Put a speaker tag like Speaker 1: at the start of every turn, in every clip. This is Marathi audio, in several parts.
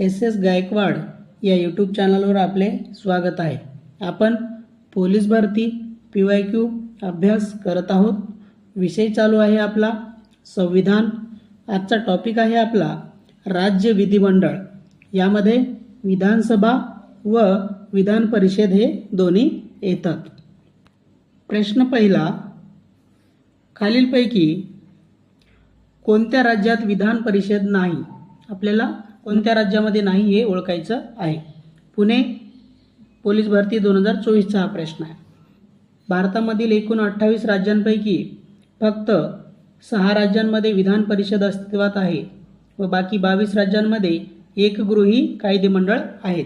Speaker 1: एस एस गायकवाड या यूट्यूब चॅनलवर आपले स्वागत आहे. आपण पोलीस भरती पी वाय क्यू अभ्यास करत आहोत. विषय चालू आहे आपला संविधान. आजचा टॉपिक आहे आपला राज्य विधिमंडळ. यामध्ये विधानसभा व विधान परिषद हे दोन्ही येतात. प्रश्न पहिला खालीलपैकी कोणत्या राज्यात विधान परिषद नाही? आपल्याला कोणत्या राज्यामध्ये नाही हे ओळखायचं आहे. पुणे पोलीस भरती दोन हजार चोवीसचा हा प्रश्न आहे. भारतामधील एकूण अठ्ठावीस राज्यांपैकी फक्त सहा राज्यांमध्ये विधान परिषद अस्तित्वात आहे व बाकी बावीस राज्यांमध्ये एकगृही कायदेमंडळ आहेत.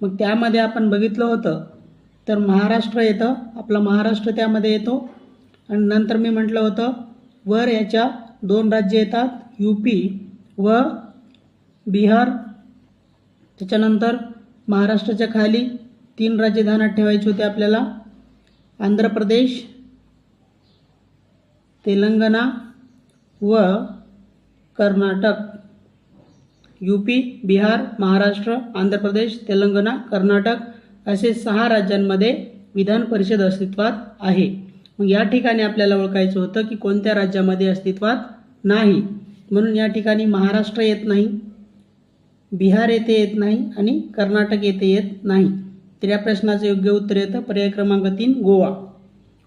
Speaker 1: मग त्यामध्ये आपण बघितलं होतं तर महाराष्ट्र येतं आपला महाराष्ट्र त्यामध्ये येतो. आणि नंतर मी म्हटलं होतं वर याच्या दोन राज्य येतात यू पी व बिहार त्याच्यानंतर महाराष्ट्राच्या खाली तीन राज्य ध्यानात ठेवायची होती आपल्याला. आंध्र प्रदेश तेलंगणा व कर्नाटक. यू पी बिहार महाराष्ट्र आंध्र प्रदेश तेलंगणा कर्नाटक असे सहा राज्यांमध्ये विधान परिषद अस्तित्वात आहे. मग या ठिकाणी आपल्याला ओळखायचं होतं की कोणत्या राज्यामध्ये अस्तित्वात नाही. म्हणून या ठिकाणी महाराष्ट्र येत नाही. बिहार येथे येत नाही आणि कर्नाटक येथे येत नाही. तर या प्रश्नाचं योग्य उत्तर येतं. पर्याय क्रमांक तीन गोवा.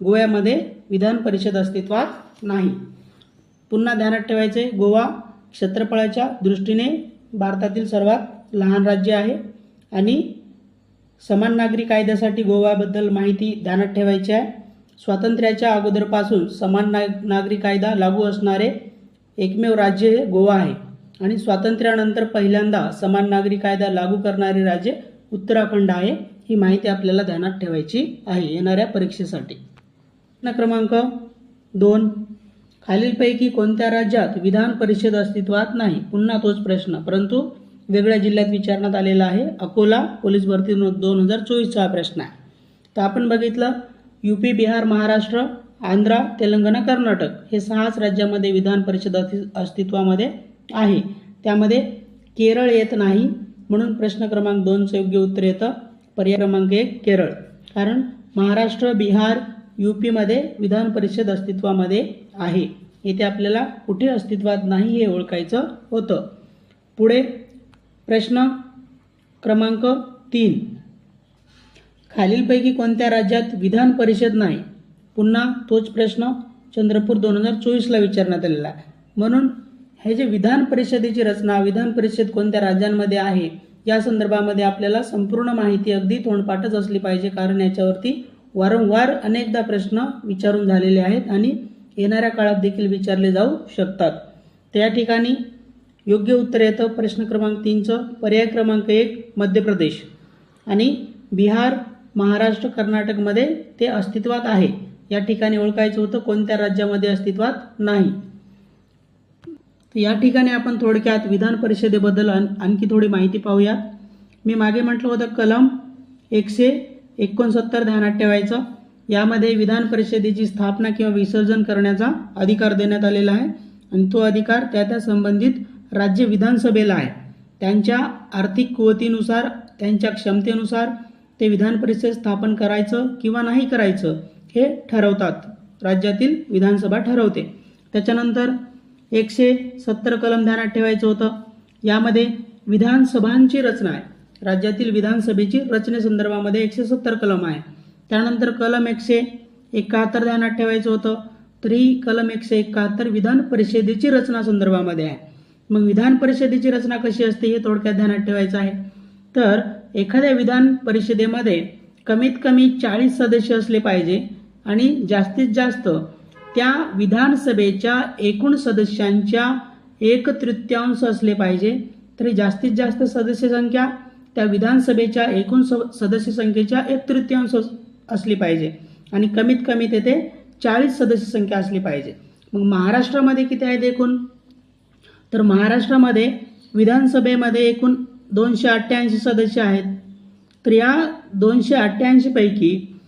Speaker 1: गोव्यामध्ये विधान परिषद अस्तित्वात नाही. पुन्हा ध्यानात ठेवायचे गोवा क्षेत्रफळाच्या दृष्टीने भारतातील सर्वात लहान राज्य आहे आणि समान नागरी कायद्यासाठी गोव्याबद्दल माहिती ध्यानात ठेवायची आहे. स्वातंत्र्याच्या अगोदरपासून समान ना नागरी कायदा लागू असणारे एकमेव राज्य हे गोवा आहे. आणि स्वातंत्र्यानंतर पहिल्यांदा समान नागरी कायदा लागू करणारे राज्य उत्तराखंड आहे ही माहिती आपल्याला ध्यानात ठेवायची आहे येणाऱ्या परीक्षेसाठी. प्रश्न क्रमांक दोन. खालीलपैकी कोणत्या राज्यात विधान परिषद अस्तित्वात नाही? पुन्हा तोच प्रश्न. परंतु वेगळ्या जिल्ह्यात विचारण्यात आलेला आहे. अकोला पोलीस भरती दोन हजार चोवीसचा हा प्रश्न आहे. तर आपण बघितलं यू पी बिहार महाराष्ट्र आंध्रा तेलंगणा कर्नाटक हे सहाच राज्यामध्ये विधान परिषद अस्ति- अस्तित्वामध्ये आहे. त्यामध्ये केरळ येत नाही म्हणून प्रश्न क्रमांक दोनचं योग्य उत्तर येतं. पर्याय क्रमांक एक केरळ. कारण महाराष्ट्र बिहार यू पीमध्ये विधान परिषद अस्तित्वामध्ये आहे. येथे आपल्याला कुठे अस्तित्वात नाही हे ओळखायचं होतं. पुढे प्रश्न क्रमांक तीन. खालीलपैकी कोणत्या राज्यात विधान परिषद नाही? पुन्हा तोच प्रश्न चंद्रपूर दोन हजार चोवीसला विचारण्यात आलेला आहे. म्हणून हे जे विधान परिषदेची रचना विधान परिषद कोणत्या राज्यांमध्ये आहे या संदर्भामध्ये आपल्याला संपूर्ण माहिती अगदी तोंडपाठच असली पाहिजे कारण याच्यावरती वारंवार अनेकदा प्रश्न विचारून झालेले आहेत आणि येणाऱ्या काळात देखील विचारले जाऊ शकतात. त्या ठिकाणी योग्य उत्तर येतं प्रश्न क्रमांक तीनचं पर्याय क्रमांक एक मध्य प्रदेश. आणि बिहार महाराष्ट्र कर्नाटकमध्ये ते अस्तित्वात आहे. या ठिकाणी ओळखायचं होतं कोणत्या राज्यामध्ये अस्तित्वात नाही. तर या ठिकाणी आपण थोडक्यात विधान परिषदेबद्दल आण आणखी थोडी माहिती पाहूया. मी मागे म्हटलं होतं कलम एकशे एकोणसत्तर ध्यानात ठेवायचं. यामध्ये विधान परिषदेची स्थापना किंवा विसर्जन करण्याचा अधिकार देण्यात आलेला आहे आणि तो अधिकार त्या त्या संबंधित राज्य विधानसभेला आहे. त्यांच्या आर्थिक कुवतीनुसार त्यांच्या क्षमतेनुसार ते विधान परिषद स्थापन करायचं किंवा नाही करायचं हे ठरवतात. राज्यातील विधानसभा ठरवते. त्याच्यानंतर एकशे सत्तर कलम ध्यानात ठेवायचं होतं. यामध्ये विधानसभांची रचना आहे. राज्यातील विधानसभेची रचनेसंदर्भामध्ये एकशे सत्तर कलम आहे. त्यानंतर कलम एकशे एकाहत्तर ध्यानात ठेवायचं होतं. तरी कलम एकशे एकाहत्तर विधान परिषदेची रचना संदर्भामध्ये आहे. मग विधान परिषदेची रचना कशी असते हे थोडक्यात ध्यानात ठेवायचं आहे. तर एखाद्या विधान परिषदेमध्ये कमीत कमी चाळीस सदस्य असले पाहिजे आणि जास्तीत जास्त त्या विधानसभेच्या एकूण सदस्यांच्या एक तृतीयांश असले पाहिजे. तरी जास्तीत जास्त सदस्य संख्या त्या विधानसभेच्या एकूण स सदस्य संख्येच्या एक तृतीयांश असली पाहिजे. आणि कमीत कमी तेथे चाळीस सदस्य संख्या असली पाहिजे. मग महाराष्ट्रामध्ये किती आहेत एकूण तर महाराष्ट्रामध्ये विधानसभेमध्ये एकूण दोनशे अठ्ठ्याऐंशी सदस्य आहेत. तर या दोनशे अठ्ठ्याऐंशीपैकी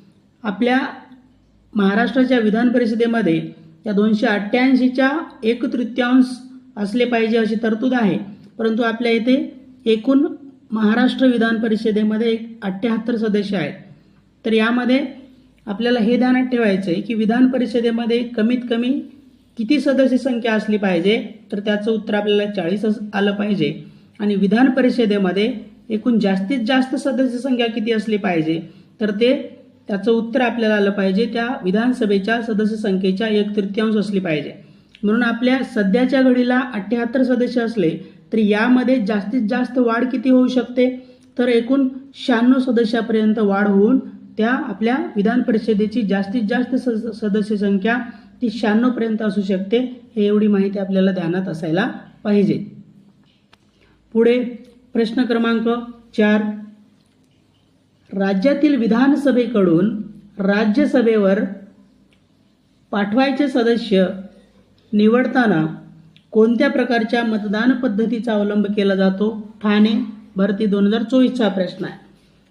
Speaker 1: आपल्या महाराष्ट्राच्या विधान परिषदेमध्ये त्या दोनशे अठ्ठ्याऐंशीच्या एक तृतीयांश असले पाहिजे अशी तरतूद आहे. परंतु आपल्या इथे एकूण महाराष्ट्र विधान परिषदेमध्ये अठ्ठ्याहत्तर सदस्य आहेत. तर यामध्ये आपल्याला हे ध्यानात ठेवायचं आहे की विधान परिषदेमध्ये कमीत कमी किती सदस्य संख्या असली पाहिजे? तर त्याचं उत्तर आपल्याला चाळीस आलं पाहिजे. आणि विधान परिषदेमध्ये एकूण जास्तीत जास्त सदस्य संख्या किती असली पाहिजे? तर ते त्याचं उत्तर आपल्याला आलं पाहिजे. त्या विधानसभेच्या सदस्य संख्येच्या एक तृतीयांश असली पाहिजे. म्हणून आपल्या सध्याच्या घडीला अठ्ठ्याहत्तर सदस्य असले तर यामध्ये जास्तीत जास्त वाढ किती होऊ शकते? तर एकूण शहाण्णव सदस्यापर्यंत वाढ होऊन त्या आपल्या विधान परिषदेची जास्तीत जास्त सद- सदस्य संख्या ती शहाण्णवपर्यंत असू शकते हे एवढी माहिती आपल्याला ध्यानात असायला पाहिजे. पुढे प्रश्न क्रमांक चार. राज्यातील विधानसभेकडून राज्यसभेवर पाठवायचे सदस्य निवडताना कोणत्या प्रकारच्या मतदान पद्धतीचा अवलंब केला जातो? ठाणे भरती दोन हजार चोवीसचा प्रश्न आहे.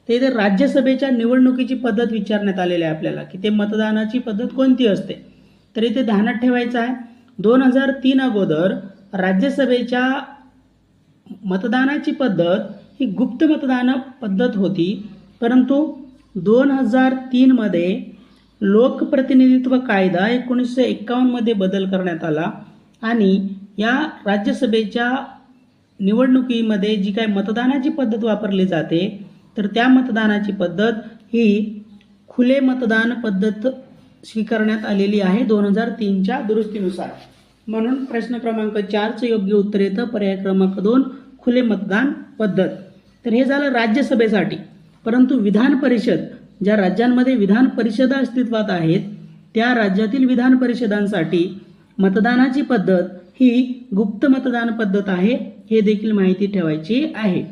Speaker 1: ते इथे राज्यसभेच्या निवडणुकीची पद्धत विचारण्यात आलेली आहे आपल्याला की ते मतदानाची पद्धत कोणती असते? तर इथे ध्यानात ठेवायचं आहे. दोन हजार तीन अगोदर राज्यसभेच्या मतदानाची पद्धत ही गुप्त मतदान पद्धत होती. परंतु दोन हजार तीनमध्ये लोकप्रतिनिधित्व कायदा एकोणीसशे एक्कावन्नमध्ये बदल करण्यात आला आणि या राज्यसभेच्या निवडणुकीमध्ये जी काही मतदानाची पद्धत वापरली जाते तर त्या मतदानाची पद्धत ही खुले मतदान पद्धत स्वीकारण्यात आलेली आहे दोन हजार तीनच्या दुरुस्तीनुसार. म्हणून प्रश्न क्रमांक चारचं योग्य उत्तर येतं. पर्याय क्रमांक दोन खुले मतदान पद्धत. तर हे झालं राज्यसभेसाठी. परंतु विधान परिषद ज्या राज्यांमध्ये विधान परिषदा अस्तित्वात आहेत त्या राज्यातील विधान परिषदांसाठी मतदानाची पद्धत ही गुप्त मतदान पद्धत आहे हे देखील माहिती ठेवायची आहे.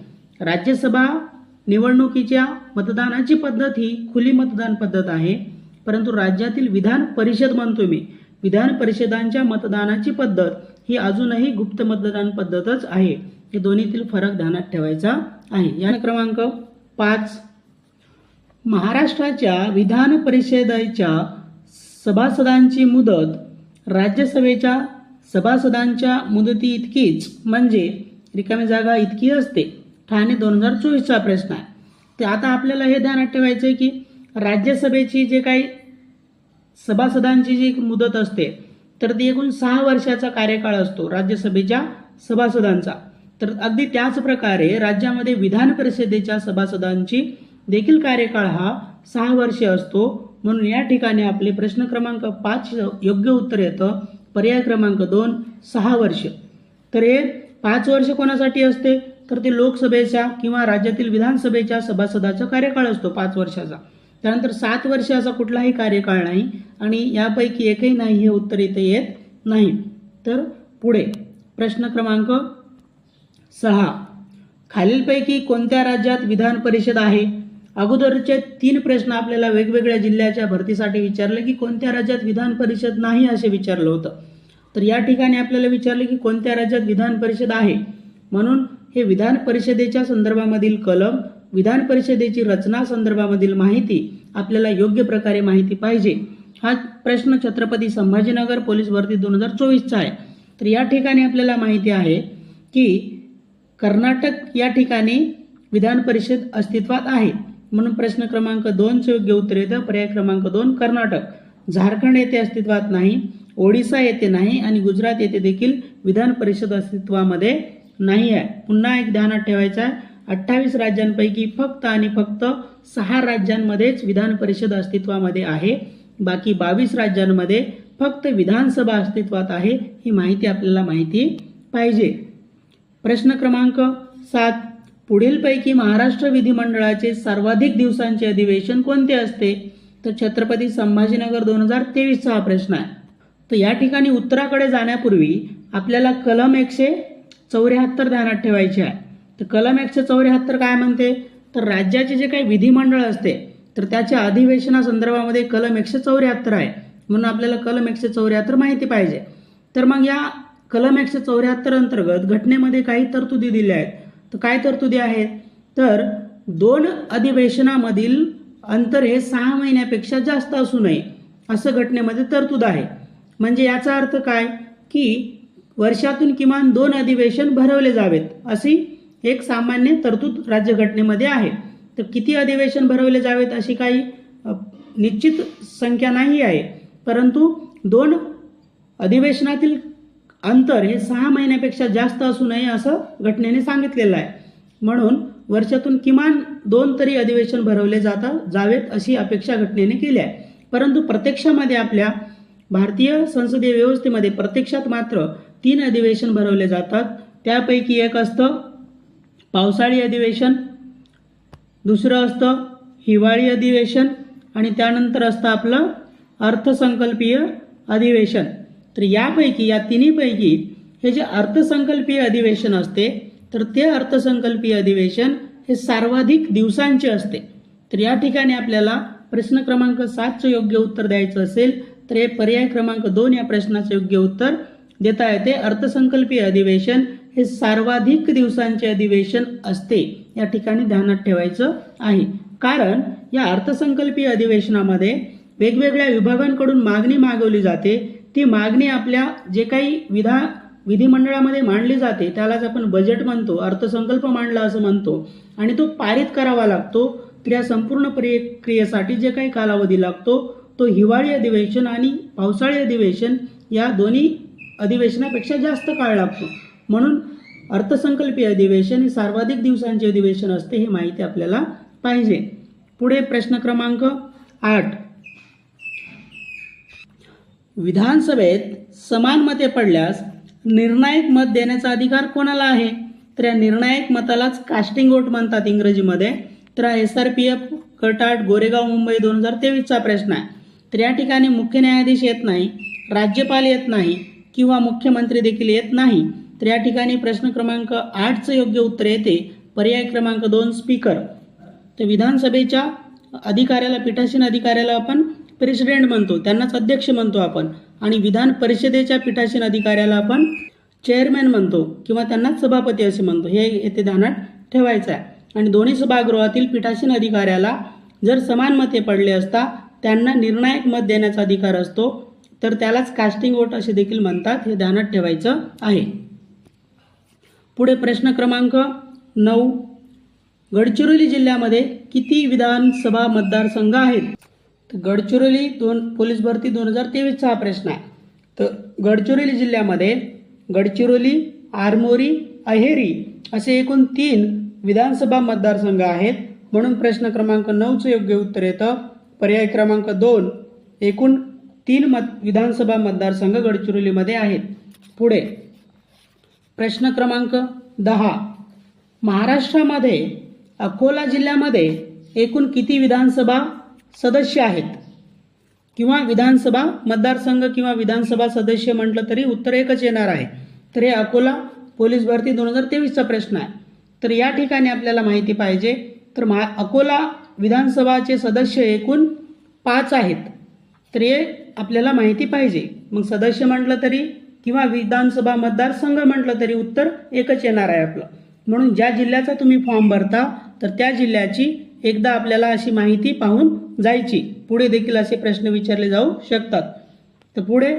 Speaker 1: राज्यसभा निवडणुकीच्या मतदानाची पद्धत ही खुली मतदान पद्धत आहे परंतु राज्यातील विधान परिषद म्हणतो मी विधान परिषदांच्या मतदानाची पद्धत ही अजूनही गुप्त मतदान पद्धतच आहे. हे दोन्हीतील फरक ध्यानात ठेवायचा आहे. या क्रमांक पाच. महाराष्ट्राच्या विधान परिषदेच्या सभासदांची मुदत राज्यसभेच्या सभासदांच्या मुदती इतकीच म्हणजे रिकामी जागा इतकी असते. ठाणे दोन हजार चोवीसचा प्रश्न आहे. ते आता आपल्याला हे ध्यानात ठेवायचं आहे की राज्यसभेची जे काही सभासदांची जी मुदत असते तर ती एकूण सहा वर्षाचा कार्यकाळ असतो राज्यसभेच्या सभासदांचा. तर अगदी त्याच प्रकारे राज्यामध्ये विधान परिषदेच्या सभासदांची देखील कार्यकाळ हा सहा वर्षे असतो. म्हणून या ठिकाणी आपले प्रश्न क्रमांक पाच योग्य उत्तर येतं. पर्याय क्रमांक दोन सहा वर्ष. तर हे पाच वर्ष कोणासाठी असते? तर ते लोकसभेच्या किंवा राज्यातील विधानसभेच्या सभासदाचा कार्यकाळ असतो पाच वर्षाचा. त्यानंतर सात वर्ष असा कुठलाही कार्यकाळ नाही आणि यापैकी एकही नाही हे उत्तर इथे येत नाही. तर पुढे प्रश्न क्रमांक सहा. खालीलपैकी कोणत्या राज्यात विधान परिषद आहे? अगोदरचे तीन प्रश्न आपल्याला वेगवेगळ्या जिल्ह्याच्या भरतीसाठी विचारले की कोणत्या राज्यात विधान परिषद नाही असे विचारलं होतं. तर या ठिकाणी आपल्याला विचारले की कोणत्या राज्यात विधान परिषद आहे? म्हणून हे विधान परिषदेच्या संदर्भामधील कलम विधान परिषदेची रचना संदर्भामधील माहिती आपल्याला योग्य प्रकारे माहिती पाहिजे. हा प्रश्न छत्रपती संभाजीनगर पोलीस भरती दोन हजार चोवीसचा आहे. तर या ठिकाणी आपल्याला माहिती आहे की कर्नाटक या ठिकाणी विधान परिषद अस्तित्वात आहे. म्हणून प्रश्न क्रमांक दोनचं योग्य उत्तर येतं. पर्याय क्रमांक दोन कर्नाटक. झारखंड येथे अस्तित्वात नाही ओडिसा येथे नाही आणि गुजरात येथे देखील विधान परिषद अस्तित्वामध्ये नाही आहे पुन्हा एक ध्यानात ठेवायचं आहे. अठ्ठावीस राज्यांपैकी फक्त आणि फक्त सहा राज्यांमध्येच विधान परिषद अस्तित्वामध्ये आहे. बाकी बावीस राज्यांमध्ये फक्त विधानसभा अस्तित्वात आहे. ही माहिती आपल्याला माहिती पाहिजे. प्रश्न क्रमांक सात. पुढीलपैकी महाराष्ट्र विधिमंडळाचे सर्वाधिक दिवसांचे अधिवेशन कोणते असते? तर छत्रपती संभाजीनगर दोन हजार तेवीसचा हा प्रश्न आहे. तर या ठिकाणी उत्तराकडे जाण्यापूर्वी आपल्याला कलम एकशे चौऱ्याहत्तर ध्यानात ठेवायचे आहे. तर कलम एकशे चौऱ्याहत्तर काय म्हणते? तर राज्याचे जे काही विधिमंडळ असते तर त्याच्या अधिवेशनासंदर्भामध्ये कलम एकशे चौऱ्याहत्तर आहे. म्हणून आपल्याला कलम एकशे चौऱ्याहत्तर माहिती पाहिजे. तर मग या कलम एकशे चौऱ्याहत्तर अंतर्गत घटनेमध्ये काही तरतुदी दिल्या आहेत. तर काय तरतुदी आहेत? तर दोन अधिवेशनामधील अंतर हे सहा महिन्यापेक्षा जास्त असू नये असं घटनेमध्ये तरतूद आहे. म्हणजे याचा अर्थ काय? की वर्षातून किमान दोन अधिवेशन भरवले जावेत अशी एक सामान्य तरतूद राज्यघटनेमध्ये आहे. तर किती अधिवेशन भरवले जावेत अशी काही निश्चित संख्या नाही आहे. परंतु दोन अधिवेशनातील अंतर हे सहा महिन्यापेक्षा जास्त असू नये असं घटनेने सांगितलेलं आहे. म्हणून वर्षातून किमान दोन तरी अधिवेशन भरवले जाता जावेत अशी अपेक्षा घटनेने केली आहे. परंतु प्रत्यक्षामध्ये आपल्या भारतीय संसदीय व्यवस्थेमध्ये प्रत्यक्षात मात्र तीन अधिवेशन भरवले जातात. त्यापैकी एक असतं पावसाळी अधिवेशन दुसरं असतं हिवाळी अधिवेशन आणि त्यानंतर असतं आपलं अर्थसंकल्पीय अधिवेशन. तर यापैकी या तिन्हीपैकी हे जे अर्थसंकल्पीय अधिवेशन असते तर ते अर्थसंकल्पीय अधिवेशन हे सर्वाधिक दिवसांचे असते. तर या ठिकाणी आपल्याला प्रश्न क्रमांक सातचं योग्य उत्तर द्यायचं असेल तर हे पर्याय क्रमांक दोन या प्रश्नाचं योग्य उत्तर देता येते. अर्थसंकल्पीय अधिवेशन हे सर्वाधिक दिवसांचे अधिवेशन असते या ठिकाणी ध्यानात ठेवायचं आहे. कारण या अर्थसंकल्पीय अधिवेशनामध्ये वेगवेगळ्या विभागांकडून मागणी मागवली जाते ती मागणी आपल्या जे काही विधा विधिमंडळामध्ये मांडली जाते त्यालाच आपण बजेट म्हणतो अर्थसंकल्प मांडला असं म्हणतो. आणि तो पारित करावा लागतो. तर या संपूर्ण प्रक्रियेसाठी जे काही कालावधी लागतो तो हिवाळी अधिवेशन आणि पावसाळी अधिवेशन या दोन्ही अधिवेशनापेक्षा जास्त काळ लागतो. म्हणून अर्थसंकल्पीय अधिवेशन हे सर्वाधिक दिवसांचे अधिवेशन असते हे माहिती आपल्याला पाहिजे. पुढे प्रश्न क्रमांक आठ. विधानसभेत समान मते पडल्यास निर्णायक मत देण्याचा अधिकार कोणाला आहे? तर या निर्णायक मतालाच कास्टिंग वोट म्हणतात इंग्रजीमध्ये. तर हा एस आर पी एफ कटाट गोरेगाव मुंबई दोन हजार तेवीसचा प्रश्न आहे. तर या ठिकाणी मुख्य न्यायाधीश येत नाही राज्यपाल येत नाही किंवा मुख्यमंत्री देखील येत नाही. तर या ठिकाणी प्रश्न क्रमांक आठचं योग्य उत्तर येते. पर्याय क्रमांक दोन स्पीकर. तर विधानसभेच्या अधिकाऱ्याला पीठासीन अधिकाऱ्याला आपण प्रेसिडेंट म्हणतो त्यांनाच अध्यक्ष म्हणतो आपण. आणि विधान परिषदेच्या पीठासीन अधिकाऱ्याला आपण चेअरमॅन म्हणतो किंवा त्यांनाच सभापती असे म्हणतो. हे येथे ध्यानात ठेवायचं आहे. आणि दोन्ही सभागृहातील पीठासीन अधिकाऱ्याला जर समान मते पडले असता त्यांना निर्णायक मत देण्याचा अधिकार असतो तर त्यालाच कास्टिंग वोट असे देखील म्हणतात हे ध्यानात ठेवायचं आहे. पुढे प्रश्न क्रमांक नऊ. गडचिरोली जिल्ह्यामध्ये किती विधानसभा मतदारसंघ आहेत? तर गडचिरोली दोन पोलीस भरती दोन हजार तेवीसचा हा प्रश्न आहे. तर गडचिरोली जिल्ह्यामध्ये गडचिरोली आरमोरी अहेरी असे एकूण तीन विधानसभा मतदारसंघ आहेत. म्हणून प्रश्न क्रमांक नऊचं योग्य उत्तर येतं. पर्याय क्रमांक दोन एकूण तीन मत विधानसभा मतदारसंघ गडचिरोलीमध्ये आहेत. पुढे प्रश्न क्रमांक दहा महाराष्ट्रामध्ये अकोला जिल्ह्यामध्ये एकूण किती विधानसभा सदस्य आहेत. किंवा विधानसभा मतदारसंघ किंवा विधानसभा सदस्य म्हटलं तरी उत्तर एकच येणार आहे. तर हे अकोला पोलीस भरती दोन हजार तेवीसचा प्रश्न आहे. तर या ठिकाणी आपल्याला माहिती पाहिजे तर महा अकोला विधानसभाचे सदस्य एकूण पाच आहेत. तर हे आपल्याला माहिती पाहिजे. मग सदस्य म्हटलं तरी किंवा विधानसभा मतदारसंघ म्हटलं तरी उत्तर एकच येणार आहे आपलं. म्हणून ज्या जिल्ह्याचा तुम्ही फॉर्म भरता तर त्या जिल्ह्याची एकदा आपल्याला अशी माहिती पाहून जायची. पुढे देखील असे प्रश्न विचारले जाऊ शकतात. तर पुढे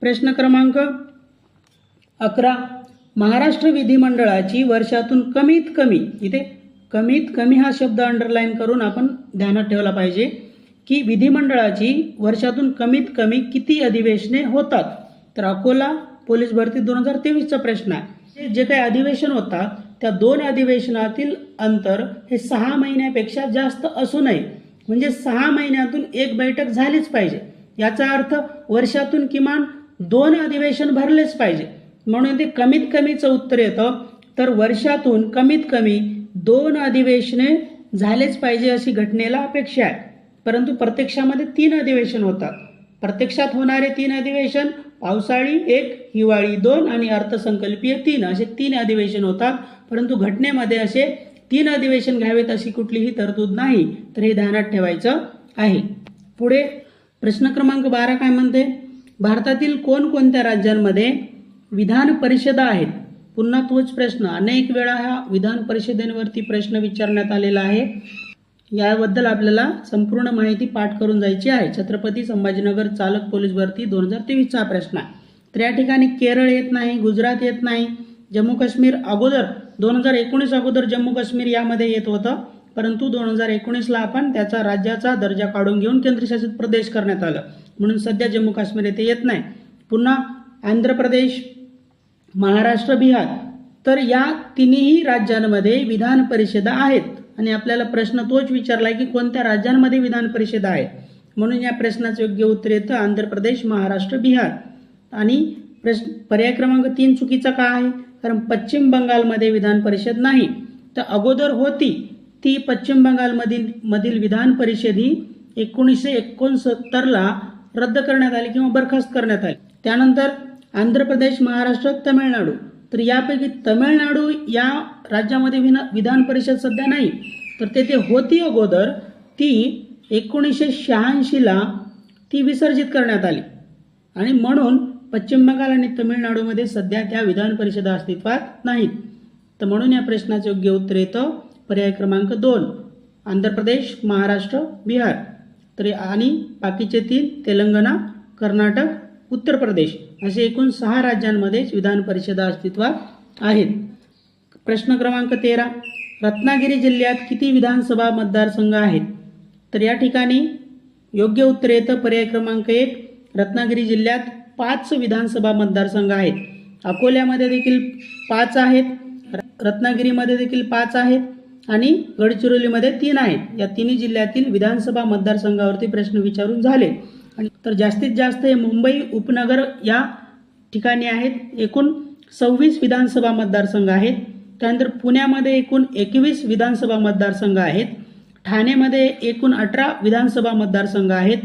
Speaker 1: प्रश्न क्रमांक अकरा. महाराष्ट्र विधिमंडळाची वर्षातून कमीत कमी इथे कमीत कमी हा शब्द अंडरलाईन करून आपण ध्यानात ठेवला पाहिजे की विधिमंडळाची वर्षातून कमीत कमी किती अधिवेशने होतात? तर अकोला पोलीस भरती दोन हजार तेवीसचा प्रश्न आहे. जे काही अधिवेशन होतात त्या दोन अधिवेशनातील अंतर हे सहा महिन्यापेक्षा जास्त असू नये. म्हणजे सहा महिन्यातून एक बैठक झालीच पाहिजे. याचा अर्थ वर्षातून किमान दोन अधिवेशन भरलेच पाहिजे. म्हणून ते कमीत कमीचं उत्तर येतं. तर वर्षातून कमीत कमी दोन अधिवेशने झालेच पाहिजे अशी घटनेला अपेक्षा आहे. परंतु प्रत्यक्षामध्ये तीन अधिवेशन होतात. प्रत्यक्षात होणारे तीन अधिवेशन पावसाळी एक हिवाळी दोन आणि अर्थसंकल्पीय तीन असे तीन अधिवेशन होतात. परंतु घटनेमध्ये असे तीन अधिवेशन घ्यावेत अशी कुठलीही तरतूद नाही तर हे ध्यानात ठेवायचं आहे. पुढे प्रश्न क्रमांक बारा काय म्हणते? भारतातील कोणकोणत्या राज्यांमध्ये विधान परिषदा आहेत? पुन्हा तोच प्रश्न. अनेक वेळा हा विधान परिषदेवरती प्रश्न विचारण्यात आलेला आहे. याबद्दल आपल्याला संपूर्ण माहिती पाठ करून जायची आहे. छत्रपती संभाजीनगर चालक पोलीस भरती दोन हजार तेवीसचा प्रश्न आहे. तर या ठिकाणी केरळ येत नाही गुजरात येत नाही जम्मू काश्मीर अगोदर दोन हजार एकोणीस अगोदर जम्मू काश्मीर यामध्ये येत होतं. परंतु दोन हजार एकोणीसला आपण त्याचा राज्याचा दर्जा काढून घेऊन केंद्रशासित प्रदेश करण्यात आलं. म्हणून सध्या जम्मू काश्मीर येथे येत नाही. पुन्हा आंध्र प्रदेश महाराष्ट्र बिहार तर या तिन्ही राज्यांमध्ये विधान परिषदा आहेत. आणि आपल्याला प्रश्न तोच विचारला की कोणत्या राज्यांमध्ये विधान परिषद आहे म्हणून या प्रश्नाचं योग्य उत्तर येतं आंध्र प्रदेश महाराष्ट्र बिहार. आणि प्रश्न पर्याय क्रमांक तीन चुकीचा का आहे? कारण पश्चिम बंगालमध्ये विधान परिषद नाही तर अगोदर होती ती पश्चिम बंगालमधील मधील विधान परिषद ही एकोणीसशे एकोणसत्तरला रद्द करण्यात आली किंवा बरखास्त करण्यात आली. त्यानंतर आंध्र प्रदेश महाराष्ट्र तमिळनाडू. तर यापैकी तमिळनाडू या राज्यामध्ये विना विधान परिषद सध्या नाही. तर तेथे होती अगोदर ती एकोणीसशे शहाऐंशीला ती विसर्जित करण्यात आली. आणि म्हणून पश्चिम बंगाल आणि तमिळनाडूमध्ये सध्या त्या विधान परिषदा अस्तित्वात नाहीत. तर म्हणून या प्रश्नाचं योग्य उत्तर येतं. पर्याय क्रमांक दोन आंध्र प्रदेश महाराष्ट्र बिहार. तर आणि बाकीचे तीन तेलंगणा कर्नाटक उत्तर प्रदेश असे एकूण सहा राज्यांमध्येच विधान परिषदा अस्तित्वात आहेत. प्रश्न क्रमांक तेरा रत्नागिरी जिल्ह्यात किती विधानसभा मतदारसंघ आहेत? तर या ठिकाणी योग्य उत्तर येतं. पर्याय क्रमांक एक रत्नागिरी जिल्ह्यात पाच विधानसभा मतदारसंघ आहेत. अकोल्यामध्ये देखील पाच आहेत रत्नागिरीमध्ये देखील पाच आहेत आणि गडचिरोलीमध्ये तीन आहेत. या तिन्ही जिल्ह्यातील विधानसभा मतदारसंघावरती प्रश्न विचारून झाले. आणि तर जास्तीत जास्त हे मुंबई उपनगर या ठिकाणी आहेत. एकूण सव्वीस विधानसभा मतदारसंघ आहेत. त्यानंतर पुण्यामध्ये एकूण एकवीस विधानसभा मतदारसंघ आहेत. ठाणेमध्ये एकूण अठरा विधानसभा मतदारसंघ आहेत.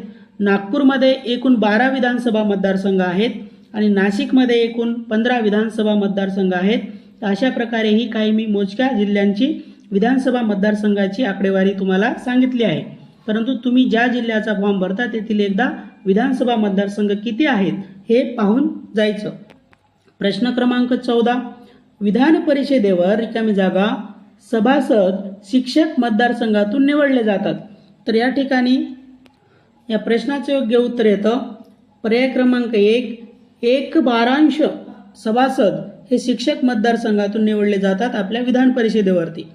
Speaker 1: नागपूरमध्ये एकूण बारा विधानसभा मतदारसंघ आहेत आणि नाशिकमध्ये एकूण पंधरा विधानसभा मतदारसंघ आहेत. तर अशा प्रकारे ही काही मी मोजक्या जिल्ह्यांची विधानसभा मतदारसंघाची आकडेवारी तुम्हाला सांगितली आहे. परंतु तुम्ही ज्या जिल्ह्याचा फॉर्म भरता तेथील एकदा विधानसभा मतदारसंघ किती आहेत हे पाहून जायचं. प्रश्न क्रमांक चौदा. विधान परिषदेवर रिकामी जागा सभासद शिक्षक मतदारसंघातून निवडले जातात. तर या ठिकाणी या प्रश्नाचं योग्य उत्तर येतं. पर्याय क्रमांक एक एक बारांश सभासद हे शिक्षक मतदारसंघातून निवडले जातात आपल्या विधान परिषदेवरती.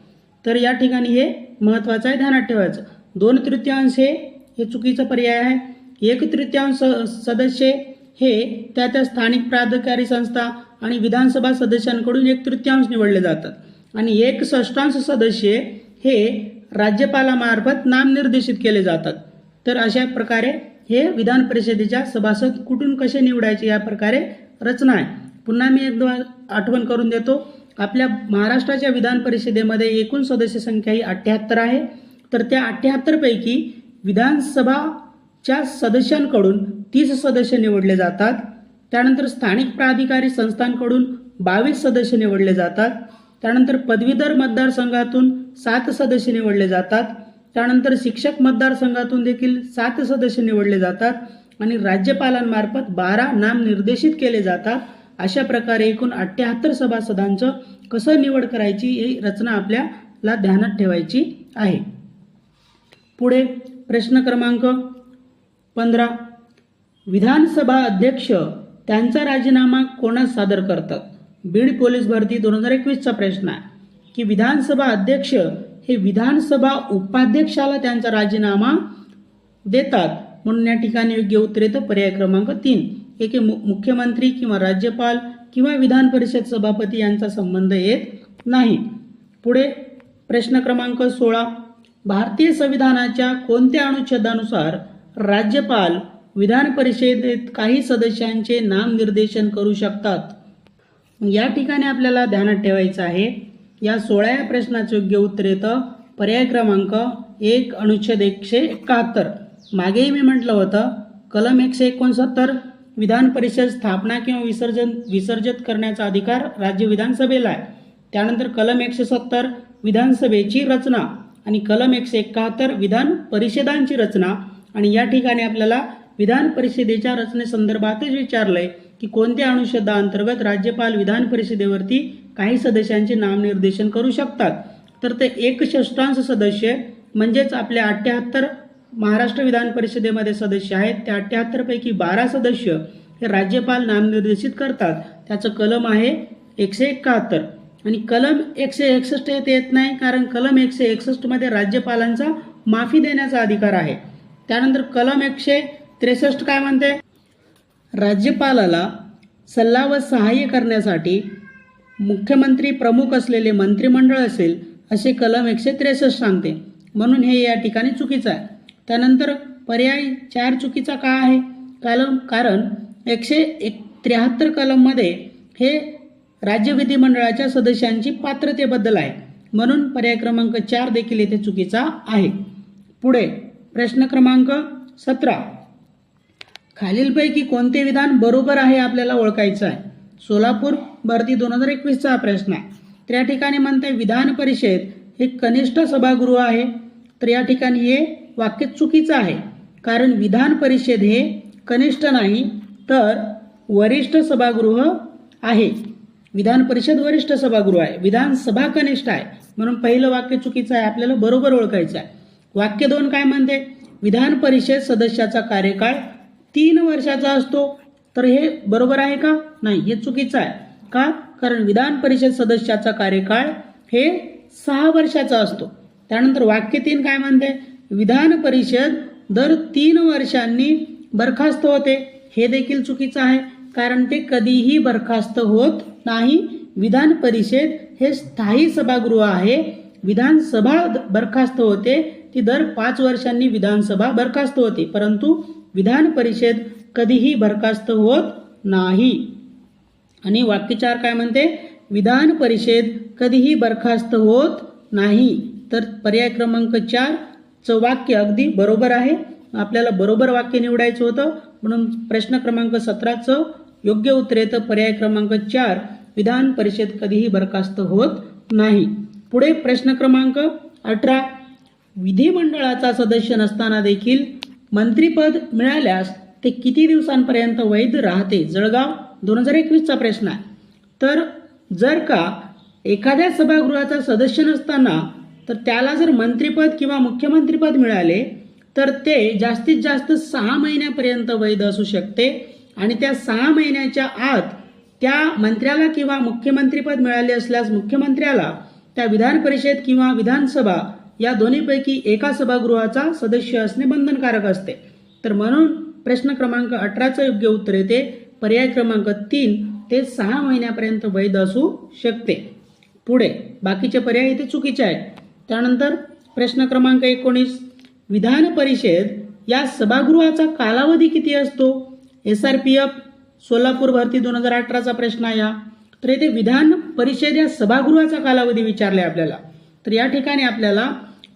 Speaker 1: तर या ठिकाणी हे महत्त्वाचं आहे ध्यानात ठेवायचं. दोन तृतीयांश हे हे चुकीचा पर्याय आहे. एक तृतीयांश सदस्य हे त्या त्या स्थानिक प्राधिकारी संस्था आणि विधानसभा सदस्यांकडून एक तृतीयांश निवडले जातात. आणि एक षष्ठांश सदस्य हे राज्यपालामार्फत नामनिर्देशित केले जातात. तर अशा प्रकारे हे विधान परिषदेच्या सभासद कुठून कसे निवडायचे या प्रकारे रचना आहे. पुन्हा मी एकदा आठवण करून देतो. आपल्या महाराष्ट्राच्या विधान परिषदेमध्ये एकूण सदस्य संख्या ही अठ्ठ्याहत्तर आहे. तर त्या अठ्ठ्याहत्तरपैकी विधानसभाच्या सदस्यांकडून तीस सदस्य निवडले जातात. त्यानंतर स्थानिक प्राधिकारी संस्थांकडून बावीस सदस्य निवडले जातात. त्यानंतर पदवीधर मतदारसंघातून सात सदस्य निवडले जातात. त्यानंतर शिक्षक मतदारसंघातून देखील सात सदस्य निवडले जातात आणि राज्यपालांमार्फत बारा नाम निर्देशित केले जातात. अशा प्रकारे एकूण अठ्ठ्याहत्तर सभासदांचं कसं निवड करायची ही रचना आपल्याला ध्यानात ठेवायची आहे. पुढे प्रश्न क्रमांक पंधरा. विधानसभा अध्यक्ष त्यांचा राजीनामा कोणास सादर करतात? बीड पोलीस भरती दोन हजार एकवीसचा प्रश्न आहे की विधानसभा अध्यक्ष हे विधानसभा उपाध्यक्षाला त्यांचा राजीनामा देतात. म्हणून या ठिकाणी योग्य उत्तर येतं. पर्याय क्रमांक तीन. एक मु- मुख्यमंत्री किंवा राज्यपाल किंवा विधान परिषद सभापती यांचा संबंध येत नाही. पुढे प्रश्न क्रमांक सोळा. भारतीय संविधानाच्या कोणत्या अनुच्छेदानुसार राज्यपाल विधान परिषदेत काही सदस्यांचे नामनिर्देशन करू शकतात? या ठिकाणी आपल्याला ध्यानात ठेवायचं आहे. या सोळाव्या प्रश्नाचं योग्य उत्तर येतं. पर्याय क्रमांक एक अनुच्छेद एकशे एकाहत्तर. मागेही मी म्हटलं होतं कलम एकशे एकोणसत्तर विधान परिषद स्थापना किंवा विसर्जन विसर्जित करण्याचा अधिकार राज्य विधानसभेला आहे. त्यानंतर कलम एकशे सत्तर विधानसभेची रचना आणि कलम एकशे एकाहत्तर विधान परिषदांची रचना. आणि या ठिकाणी आपल्याला विधान परिषदेच्या रचनेसंदर्भातच विचारलंय की कोणत्या अनुषदाअंतर्गत राज्यपाल विधान परिषदेवरती काही सदस्यांचे नामनिर्देशन करू शकतात. तर ते एक षष्ठांश सदस्य म्हणजेच आपल्या अठ्ठ्याहत्तर महाराष्ट्र विधान परिषदेमध्ये सदस्य आहेत. त्या अठ्ठ्याहत्तरपैकी बारा सदस्य हे राज्यपाल नामनिर्देशित करतात. त्याचं कलम आहे एकशे एकाहत्तर. आणि कलम एकशे एकसष्ट येथे येत नाही कारण कलम एकशे एकसष्टमध्ये राज्यपालांचा माफी देण्याचा अधिकार आहे. त्यानंतर कलम एकशे त्रेसष्ट काय म्हणते? राज्यपालाला सल्ला व सहाय्य करण्यासाठी मुख्यमंत्री प्रमुख असलेले मंत्रिमंडळ असेल असे कलम एकशे त्रेसष्ट सांगते. म्हणून हे या ठिकाणी चुकीचं आहे. त्यानंतर पर्याय चार चुकीचा का आहे? कलम कारण एकशे एक त्र्याहत्तर कलममध्ये हे राज्य विधिमंडळाच्या सदस्यांची पात्रतेबद्दल आहे. म्हणून पर्याय क्रमांक चार देखील येथे चुकीचा आहे. पुढे प्रश्न क्रमांक सतरा. खालीलपैकी कोणते विधान बरोबर आहे आपल्याला ओळखायचं आहे? सोलापूर भरती दोन हजार एकवीसचा हा प्रश्न आहे. तर या ठिकाणी म्हणते विधान परिषद हे कनिष्ठ सभागृह आहे. तर या ठिकाणी हे वाक्य चुकीचं आहे. कारण विधान परिषद हे कनिष्ठ नाही तर वरिष्ठ सभागृह आहे. विधान परिषद वरिष्ठ सभागृह आहे. विधानसभा कनिष्ठ आहे. म्हणून पहिलं वाक्य चुकीचं आहे आपल्याला बरोबर ओळखायचं आहे. वाक्य दोन काय म्हणते? विधान परिषद सदस्याचा कार्यकाळ तीन वर्षाचा असतो. तर हे बरोबर आहे का? नाही हे चुकीचं आहे. का? कारण विधान परिषद सदस्याचा कार्यकाळ हे सहा वर्षाचा असतो. त्यानंतर वाक्य तीन काय म्हणते? विधान परिषद दर तीन वर्षांनी बरखास्त होते. हे देखील चुकीचं आहे. कारण ते कधीही बरखास्त होत नाही. विधान परिषद हे स्थायी सभागृह आहे. विधानसभा बरखास्त होते. ती दर पाच वर्षांनी विधानसभा बरखास्त होते. परंतु विधान परिषद कधीही बरखास्त होत नाही. आणि वाक्यचार काय म्हणते? विधान परिषद कधीही बरखास्त होत नाही. तर पर्याय क्रमांक चार चं वाक्य अगदी बरोबर आहे. आपल्याला बरोबर वाक्य निवडायचं होतं. म्हणून प्रश्न क्रमांक सतराचं योग्य उत्तर येतं पर्याय क्रमांक चार विधान परिषद कधीही बरखास्त होत नाही. पुढे प्रश्न क्रमांक अठरा विधिमंडळाचा सदस्य नसताना देखील मंत्रीपद मिळाल्यास ते किती दिवसांपर्यंत वैध राहते? जळगाव दोन हजार एकवीसचा प्रश्न आहे. तर जर का एखाद्या सभागृहाचा सदस्य नसताना तर त्याला जर मंत्रीपद किंवा मुख्यमंत्रीपद मिळाले तर ते जास्तीत जास्त सहा महिन्यापर्यंत वैध असू शकते आणि त्या सहा महिन्याच्या आत त्या मंत्र्याला किंवा मुख्यमंत्रीपद मिळाले असल्यास मुख्यमंत्र्याला त्या विधान परिषद किंवा विधानसभा या दोन्हीपैकी एका सभागृहाचा सदस्य असणे बंधनकारक असते. तर म्हणून प्रश्न क्रमांक अठराचं योग्य उत्तर येते. पर्याय क्रमांक तीन ते सहा महिन्यापर्यंत वैध असू शकते. पुढे बाकीचे पर्याय इथे चुकीचे आहेत. त्यानंतर प्रश्न क्रमांक एकोणीस विधान परिषद या सभागृहाचा कालावधी किती असतो? S R P F Solapur भरती दोन हजार अठराचा प्रश्न आहे या तर येथे विधान परिषद या सभागृहाचा कालावधी विचारलाय आपल्याला. तर या ठिकाणी आपल्याला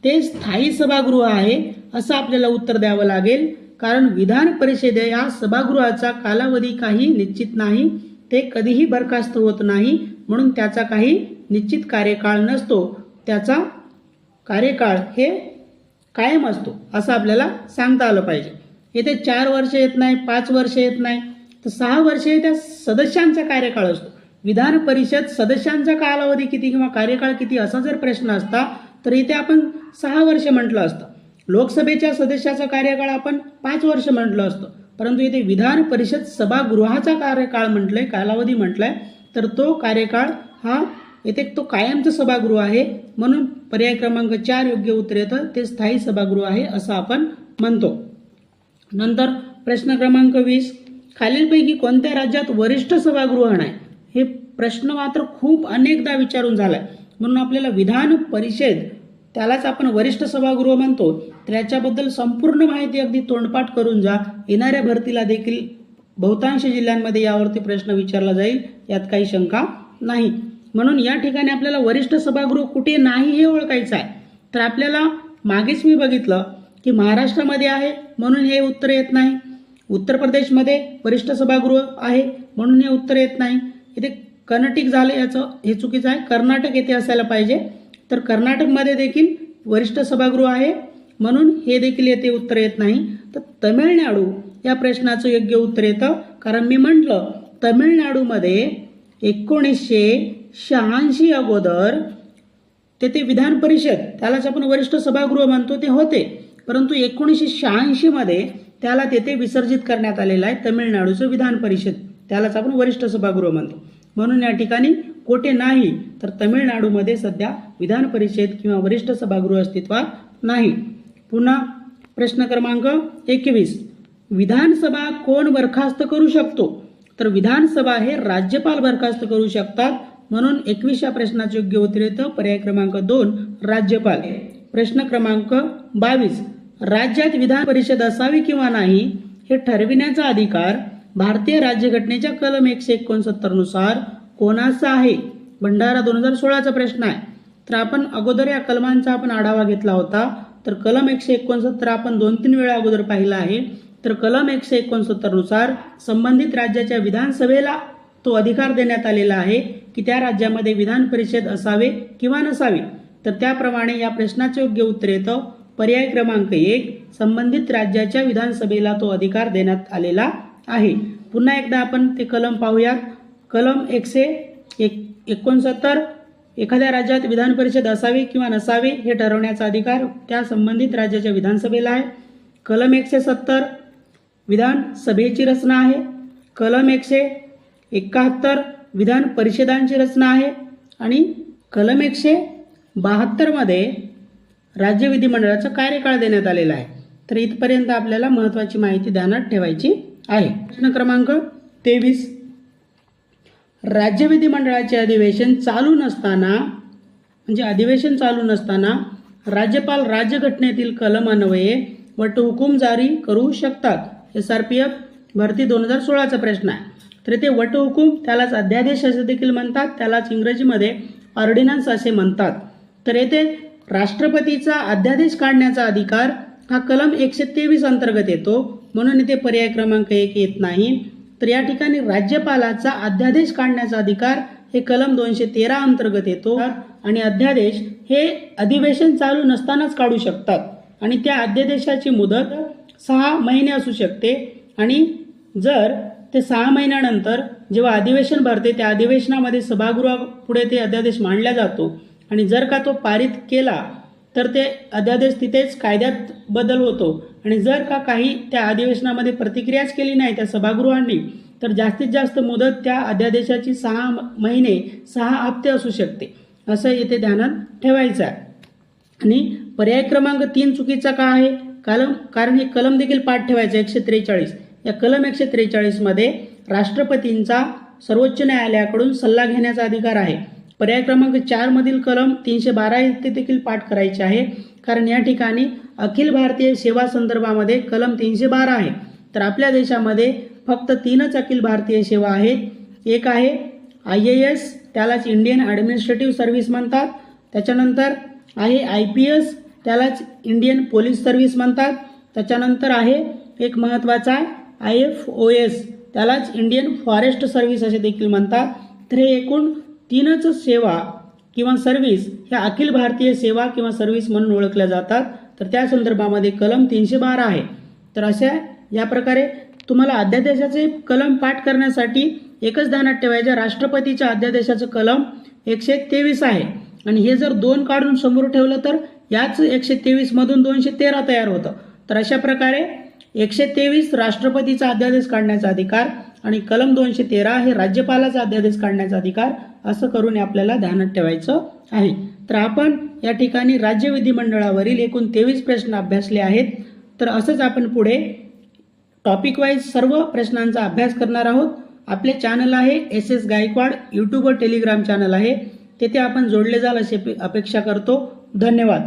Speaker 1: ते स्थायी सभागृह आहे असं आपल्याला उत्तर द्यावं लागेल. कारण विधान परिषद या सभागृहाचा कालावधी काही निश्चित नाही ते कधीही बरखास्त होत नाही म्हणून त्याचा काही निश्चित कार्यकाळ नसतो. त्याचा कार्यकाळ हे कायम असतो असं आपल्याला सांगता आलं पाहिजे. येथे चार वर्ष येत नाही पाच वर्ष येत नाही तर सहा वर्षे त्या सदस्यांचा कार्यकाळ असतो. विधान परिषद सदस्यांचा कालावधी किती किंवा कार्यकाळ किती असा जर प्रश्न असता तर इथे आपण सहा वर्ष म्हटलं असतं. लोकसभेच्या सदस्याचा कार्यकाळ आपण पाच वर्ष म्हटलं असतं. परंतु इथे विधान परिषद सभागृहाचा कार्यकाळ म्हटलंय कालावधी म्हटलाय तर तो कार्यकाळ हा येथे तो कायमचं सभागृह आहे. म्हणून पर्याय क्रमांक चार योग्य उत्तर येतं ते स्थायी सभागृह आहे असं आपण म्हणतो. नंतर प्रश्न क्रमांक वीस खालीलपैकी कोणत्या राज्यात वरिष्ठ सभागृह नाही? हे प्रश्न मात्र खूप अनेकदा विचारून झालाय. म्हणून आपल्याला विधान परिषद त्यालाच आपण वरिष्ठ सभागृह म्हणतो. त्याच्याबद्दल संपूर्ण माहिती अगदी तोंडपाठ करून जा. येणाऱ्या भरतीला देखील बहुतांश जिल्ह्यांमध्ये यावरती प्रश्न विचारला जाईल. यात काही शंका नाही. म्हणून या ठिकाणी आपल्याला वरिष्ठ सभागृह कुठे नाही हे ओळखायचं आहे. तर आपल्याला मागेच मी बघितलं की महाराष्ट्रामध्ये आहे म्हणून हे उत्तर येत नाही. उत्तर प्रदेशमध्ये वरिष्ठ सभागृह आहे म्हणून हे उत्तर येत नाही. इथे कर्नाटिक झालं याचं हे चुकीचं आहे. कर्नाटक येथे असायला पाहिजे. तर कर्नाटकमध्ये देखील वरिष्ठ सभागृह आहे. म्हणून हे देखील येथे उत्तर येत नाही. तर तमिळनाडू या प्रश्नाचं योग्य उत्तर येतं. कारण मी म्हटलं तमिळनाडूमध्ये एकोणीसशे शहाऐंशी अगोदर तेथे विधान परिषद त्यालाच आपण वरिष्ठ सभागृह म्हणतो ते होते. परंतु एकोणीसशे शहाऐंशीमध्ये त्याला तेथे विसर्जित करण्यात आलेलं आहे तमिळनाडूचं विधान परिषद. त्यालाच आपण वरिष्ठ सभागृह म्हणतो. म्हणून या ठिकाणी कोठे नाही तर तमिळनाडूमध्ये सध्या विधान परिषद किंवा वरिष्ठ सभागृह अस्तित्वात नाही. पुन्हा प्रश्न क्रमांक एकवीस. विधानसभा कोण बरखास्त करू शकतो? तर विधानसभा हे राज्यपाल बरखास्त करू शकतात म्हणून एकवीसच्या प्रश्नाचे योग्य उत्तर येतं. पर्याय क्रमांक दोन राज्यपाल. प्रश्न क्रमांक बावीस. राज्यात विधान परिषद असावी किंवा नाही हे ठरविण्याचा अधिकार भारतीय राज्यघटनेच्या कलम एकशे एकोणसत्तरनुसार कोणाचा आहे? भंडारा दोन हजार सोळाचा प्रश्न आहे. तर आपण अगोदर या कलमांचा आपण आढावा घेतला होता. तर कलम एकशे एकोणसत्तर आपण दोन तीन वेळा अगोदर पाहिला आहे. तर कलम एकशे एकोणसत्तरनुसार संबंधित राज्याच्या विधानसभेला तो अधिकार देण्यात आलेला आहे की त्या राज्यामध्ये विधान परिषद असावे किंवा नसावे. तर त्याप्रमाणे या प्रश्नाचे योग्य उत्तर येतं. पर्याय क्रमांक एक संबंधित राज्याच्या विधानसभेला तो अधिकार देण्यात आलेला आहे. पुन्हा एकदा आपण ते कलम पाहूयात. कलम एकशे एक एकोणसत्तर एखाद्या राज्यात विधान परिषद असावी किंवा नसावी हे ठरवण्याचा अधिकार त्या संबंधित राज्याच्या विधानसभेला आहे. कलम एकशे सत्तर विधानसभेची रचना आहे. कलम एकशे एकाहत्तर विधान परिषदांची रचना आहे. आणि कलम एकशे बहात्तरमध्ये राज्य विधिमंडळाचा कार्यकाळ देण्यात आलेला आहे. तर इथपर्यंत आपल्याला महत्त्वाची माहिती ध्यानात ठेवायची आहे. प्रश्न क्रमांक तेवीस. राज्य विधिमंडळाचे अधिवेशन चालू नसताना म्हणजे अधिवेशन चालू नसताना राज्यपाल राज्यघटनेतील कलम अन्वये वटहुकूम जारी करू शकतात. एस आर पी एफ भरती दोन हजार सोळाचा प्रश्न आहे. तर ते वटहुकूम त्यालाच अध्यादेश असे देखील म्हणतात त्यालाच इंग्रजीमध्ये ऑर्डिनन्स असे म्हणतात. तर येथे राष्ट्रपतीचा अध्यादेश काढण्याचा अधिकार हा कलम एकशे तेवीस अंतर्गत येतो. म्हणून इथे पर्याय क्रमांक एक येत नाही. तर या ठिकाणी राज्यपालाचा अध्यादेश काढण्याचा अधिकार हे कलम दोनशे तेरा अंतर्गत येतो. आणि अध्यादेश हे अधिवेशन चालू नसतानाच काढू शकतात. आणि त्या अध्यादेशाची मुदत सहा महिने असू शकते. आणि जर ते सहा महिन्यानंतर जेव्हा अधिवेशन भरते त्या अधिवेशनामध्ये सभागृहापुढे ते अध्यादेश मांडला जातो. आणि जर का तो पारित केला तर ते अध्यादेश तिथेच कायद्यात बदल होतो. आणि जर का काही त्या अधिवेशनामध्ये प्रतिक्रियाच केली नाही त्या सभागृहांनी तर जास्तीत जास्त मुदत त्या अध्यादेशाची सहा महिने सहा हप्ते असू शकते. असं येथे ध्यानात ठेवायचं आहे. आणि पर्याय क्रमांक तीन चुकीचा का आहे? कलम कारण हे कलम देखील पाठ ठेवायचं एकशे त्रेचाळीस. या कलम एकशे त्रेचाळीसमध्ये राष्ट्रपतींचा सर्वोच्च न्यायालयाकडून सल्ला घेण्याचा अधिकार आहे. पर्याय क्रमांक चारमधील कलम तीनशे बारा येथे देखील पाठ करायचे आहे. कारण या ठिकाणी अखिल भारतीय सेवा संदर्भामध्ये कलम तीनशे बारा आहे. तर आपल्या देशामध्ये फक्त तीनच अखिल भारतीय सेवा आहेत. एक आहे आय ए एस त्यालाच इंडियन ॲडमिनिस्ट्रेटिव्ह सर्व्हिस म्हणतात. त्याच्यानंतर आहे आय पी एस त्यालाच इंडियन पोलीस सर्व्हिस म्हणतात. त्याच्यानंतर आहे एक महत्त्वाचा आय एफ ओ एस त्यालाच इंडियन फॉरेस्ट सर्व्हिस असे देखील म्हणतात. तर हे एकूण तीनच सेवा किंवा सर्व्हिस ह्या अखिल भारतीय सेवा किंवा सर्व्हिस म्हणून ओळखल्या जातात. तर त्या संदर्भामध्ये कलम तीनशे बारा आहे. तर अशा या प्रकारे तुम्हाला अध्यादेशाचे कलम पाठ करण्यासाठी एकच ध्यानात ठेवायचं राष्ट्रपतीच्या अध्यादेशाचं कलम एकशे तेवीस आहे. आणि हे जर दोन काढून समोर ठेवलं तर याच एकशे तेवीसमधून दोनशे तेरा तयार होतं. तर अशा प्रकारे एकशे तेवीस राष्ट्रपतीचा अध्यादेश काढण्याचा अधिकार आणि कलम दोनशे तेरा हे राज्यपालाचा अध्यादेश काढण्याचा अधिकार असं करून आपल्याला ध्यानात ठेवायचं आहे. तर आपण या ठिकाणी राज्य विधिमंडळावरील एकूण तेवीस प्रश्न अभ्यासले आहेत. तर असंच आपण पुढे टॉपिक वाईज सर्व प्रश्नांचा अभ्यास करणार आहोत. आपले चॅनल आहे एस एस गायकवाड यूट्यूब व टेलिग्राम चॅनल आहे. तेथे आपण जोडले जाल अशी अपेक्षा करतो. धन्यवाद.